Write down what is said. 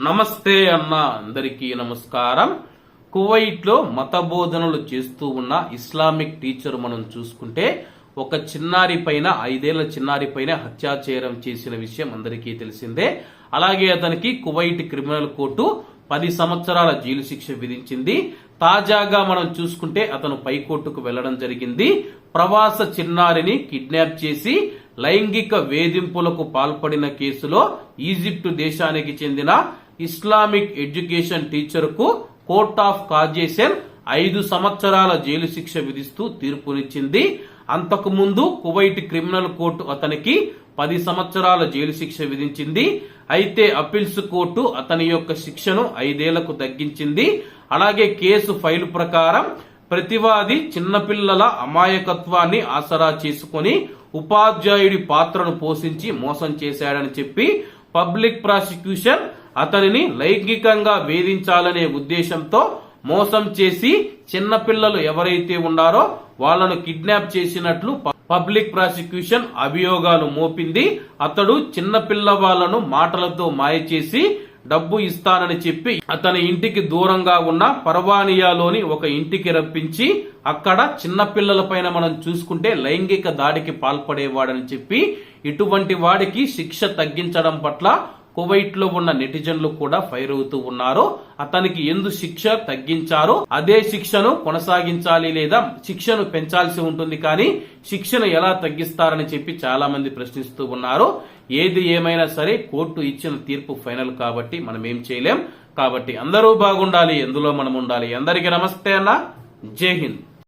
నమస్తే అన్న అందరికీ నమస్కారం. కువైట్లో మత బోధనలు చేస్తూ ఉన్న ఇస్లామిక్ టీచర్ మనం చూసుకుంటే ఒక చిన్నారి పైన ఐదేళ్ళ చిన్నారి పైన హత్యాచారం చేసిన విషయం అందరికీ తెలిసిందే. అలాగే అతనికి కువైట్ క్రిమినల్ కోర్టు పది సంవత్సరాల జైలు శిక్ష విధించింది. తాజాగా మనం చూసుకుంటే అతను పైకోర్టుకు వెళ్ళడం జరిగింది. ప్రవాస చిన్నారిని కిడ్నాప్ చేసి లైంగిక వేధింపులకు పాల్పడిన కేసులో ఈజిప్టు దేశానికి చెందిన ఇస్లామిక్ ఎడ్యుకేషన్ టీచర్కు కోర్ట్ ఆఫ్ కాజేషన్ ఐదు సంవత్సరాల జైలు శిక్ష విధిస్తూ తీర్పునిచ్చింది. అంతకుముందు కువైట్ క్రిమినల్ కోర్టు అతనికి పది సంవత్సరాల జైలు శిక్ష విధించింది. అయితే అప్పీల్స్ కోర్టు అతని యొక్క శిక్షను ఐదేళ్ళకు తగ్గించింది. అలాగే కేసు ఫైల్ ప్రకారం ప్రతివాది చిన్నపిల్లల అమాయకత్వాన్ని ఆసరా చేసుకొని ఉపాధ్యాయుడి పాత్రను పోషించి మోసం చేశాడని చెప్పి పబ్లిక్ ప్రాసిక్యూషన్ అతనిని లైంగికంగా వేధించాలనే ఉద్దేశంతో మోసం చేసి చిన్నపిల్లలు ఎవరైతే ఉన్నారో వాళ్ళను కిడ్నాప్ చేసినట్లు పబ్లిక్ ప్రాసిక్యూషన్ అభియోగాలు మోపింది. అతడు చిన్నపిల్ల వాళ్ళను మాటలతో మాయ చేసి డబ్బు ఇస్తానని చెప్పి అతని ఇంటికి దూరంగా ఉన్న పర్వానియాలోని ఒక ఇంటికి రప్పించి అక్కడ చిన్నపిల్లల పైన మనం చూసుకుంటే లైంగిక దాడికి పాల్పడేవాడని చెప్పి ఇటువంటి వాడికి శిక్ష తగ్గించడం పట్ల కువైట్లో ఉన్న నెటిజన్లు కూడా ఫైర్ అవుతూ ఉన్నారు అతనికి ఎందు శిక్ష తగ్గించారో అదే శిక్షను కొనసాగించాలి లేదా శిక్షను పెంచాల్సి ఉంటుంది కానీ శిక్షను ఎలా తగ్గిస్తారని చెప్పి చాలా మంది ప్రశ్నిస్తూ ఉన్నారు. ఏది ఏమైనా సరే కోర్టు ఇచ్చిన తీర్పు ఫైనల్ కాబట్టి మనం ఏం చేయలేం. కాబట్టి అందరూ బాగుండాలి ఎందులో మనం ఉండాలి. అందరికీ నమస్తే అన్న. జై హింద్.